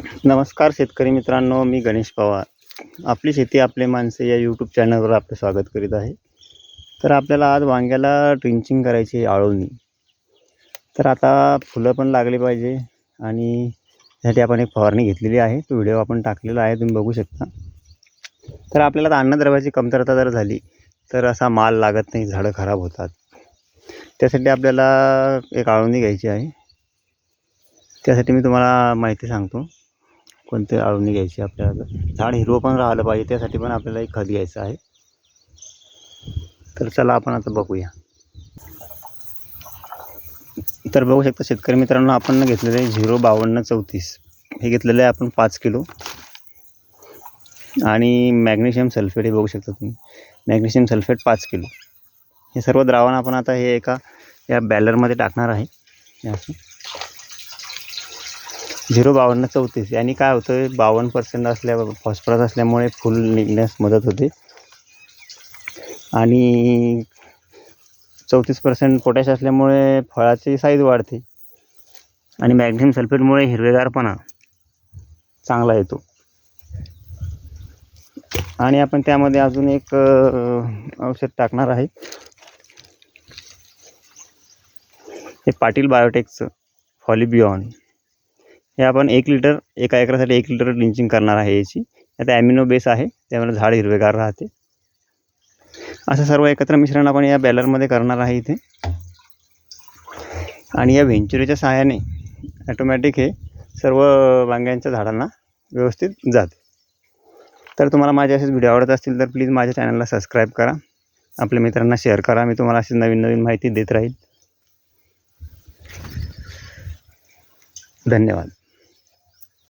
नमस्कार शेतकरी मित्रांनो मी गणेश पवार. आपली शेती आपले माणसे या यूट्यूब चॅनलवर आपलं स्वागत करीत आहे. तर आपल्याला आज वांग्याला ट्रिंचिंग करायची आहे आळवणी तर आता फुलं पण लागली पाहिजे आणि त्यासाठी आपण एक फवारणी घेतलेली आहे. तो व्हिडिओ आपण टाकलेला आहे तुम्ही बघू शकता. तर आपल्याला आता अन्नद्रव्याची कमतरता जर झाली तर असा माल लागत नाही झाडं खराब होतात. त्यासाठी आपल्याला एक आळवणी घ्यायची आहे. त्यासाठी मी तुम्हाला माहिती सांगतो. कोणते आळवणी घ्यायची आपल्याला झाड हिरवं पण राहिलं पाहिजे त्यासाठी पण आपल्याला एक खत घ्यायचं आहे. तर चला आपण आता बघूया. तर बघू शकता शेतकरी मित्रांनो आपण घेतलेलं आहे झिरो बावन्न चौतीस. हे घेतलेलं आहे आपण पाच किलो. आणि मॅग्नेशियम सल्फेट हे बघू शकता तुम्ही. मॅग्नेशियम सल्फेट पाच किलो. हे सर्व द्रावण आपण आता हे एका या बॅलरमध्ये टाकणार आहे. असं. झिरो बावन्न चौतीस. यांनी काय होतं? बावन्न पर्सेंट असल्या फॉस्फरस असल्यामुळे फुल निघण्यास मदत होते. आणि चौतीस पर्सेंट पोटॅश असल्यामुळे फळाची साईज वाढते. आणि मॅग्नेशियम सल्फेटमुळे हिरवेगारपणा चांगला येतो. आणि आपण त्यामध्ये अजून एक औषध टाकणार आहे. हे पाटील बायोटेकचं फॉलिबियॉन हे आपण एक लिटर एका एकरासाठी एक लिटर लिंचिंग करणार आहे याची. आता ॲमिनो बेस आहे त्यामुळे झाड हिरवेगार राहते. असं सर्व एकत्र मिश्रण आपण या बॅलरमध्ये करणार आहे इथे. आणि या व्हेंचुरीच्या सहाय्याने ॲटोमॅटिक हे सर्व वांग्यांच्या झाडांना व्यवस्थित जाते. तर तुम्हाला माझे असेच व्हिडिओ आवडत असतील तर प्लीज माझ्या चॅनलला सबस्क्राईब करा. आपल्या मित्रांना शेअर करा. मी तुम्हाला अशी नवीन नवीन माहिती देत राहील. धन्यवाद.